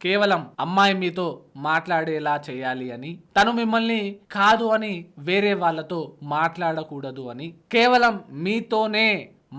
కేవలం అమ్మాయి మీతో మాట్లాడేలా చేయాలి అని తను మిమ్మల్ని కాదు అని వేరే వాళ్ళతో మాట్లాడకూడదు అని కేవలం మీతోనే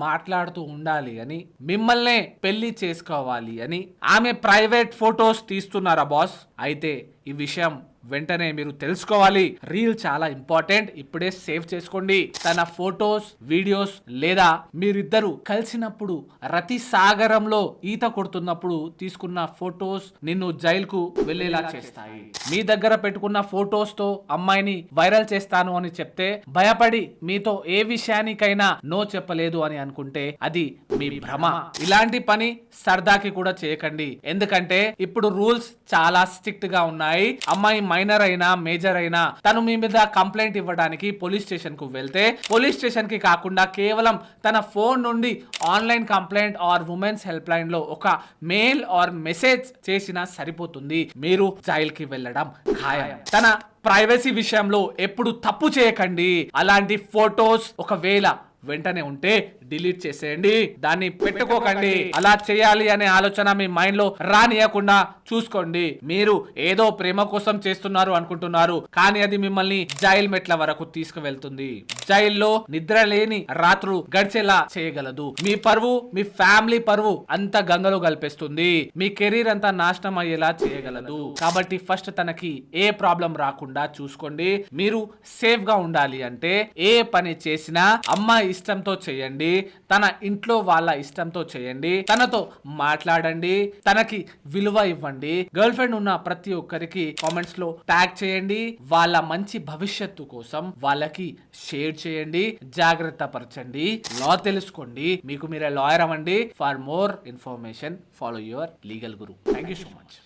మాట్లాడుతూ ఉండాలి అని మిమ్మల్నే పెళ్ళి చేసుకోవాలి అని ఆమె ప్రైవేట్ ఫొటోస్ తీస్తున్నారా బాస్? అయితే ఈ విషయం వెంటనే మీరు తెలుసుకోవాలి. రీల్ చాలా ఇంపార్టెంట్. ఇప్పుడే సేవ్ చేసుకోండి. తన ఫొటోస్ వీడియోస్ లేదా మీరిద్దరు కలిసినప్పుడు రతి సాగరంలో ఈత కొడుతున్నప్పుడు తీసుకున్న ఫొటోస్ నిన్ను జైలుకు వెళ్ళేలా చేస్తాయి. మీ దగ్గర పెట్టుకున్న ఫొటోస్తో అమ్మాయిని వైరల్ చేస్తాను అని చెప్తే భయపడి మీతో ఏ విషయానికైనా నో చెప్పలేదు అని అనుకుంటే అది మీ భ్రమ. ఇలాంటి పని సరదాకి కూడా చేయకండి. ఎందుకంటే ఇప్పుడు రూల్స్ చాలా స్ట్రిక్ట్గా ఉన్నాయి. అమ్మాయి మైనర్ అయినా మేజర్ అయినా తను మీ మీద కంప్లైంట్ ఇవ్వడానికి పోలీస్ స్టేషన్కు వెళ్తే పోలీస్ స్టేషన్కి కాకుండా కేవలం తన ఫోన్ నుండి online complaint or women's help లైన్లో ఒక మెయిల్ ఆర్ మెసేజ్ చేసినా సరిపోతుంది. మీరు జైల్కి వెళ్ళడం ఖాయం. తన ప్రైవసీ విషయంలో ఎప్పుడు తప్పు చేయకండి. అలాంటి ఫొటోస్ ఒకవేళ వెంటనే ఉంటే డిలీట్ చేసేయండి. దాన్ని పెట్టుకోకండి. అలా చేయాలి అనే ఆలోచన మీ మైండ్లో రానియకుండా చూసుకోండి. మీరు ఏదో ప్రేమ కోసం చేస్తున్నారు అనుకుంటున్నారు. కానీ అది మిమ్మల్ని జైల్ మెట్ల వరకు తీసుకువెళ్తుంది. స్టైల్లో నిద్ర లేని రాత్రులు గడిచేలా చేయగలదు. మీ పరువు మీ ఫ్యామిలీ పరువు అంత గంగలో కలిపేస్తుంది. మీ కెరీర్ అంతా నాశనం అయ్యేలా చేయగలదు. కాబట్టి ఫస్ట్ తనకి ఏ ప్రాబ్లం రాకుండా చూసుకోండి. మీరు సేఫ్గా ఉండాలి అంటే ఏ పని చేసినా అమ్మాయి ఇష్టంతో చేయండి. తన ఇంట్లో వాళ్ళ ఇష్టంతో చేయండి. తనతో మాట్లాడండి. తనకి విలువ ఇవ్వండి. గర్ల్ ఫ్రెండ్ ఉన్న ప్రతి ఒక్కరికి కామెంట్స్లో ట్యాగ్ చేయండి. వాళ్ళ మంచి భవిష్యత్తు కోసం వాళ్ళకి షేర్ చేయండి జాగ్రత్త పరచండి లా తెలుసుకోండి. మీకు మీరే లాయర్ అవ్వండి. For more information follow your legal guru thank you so much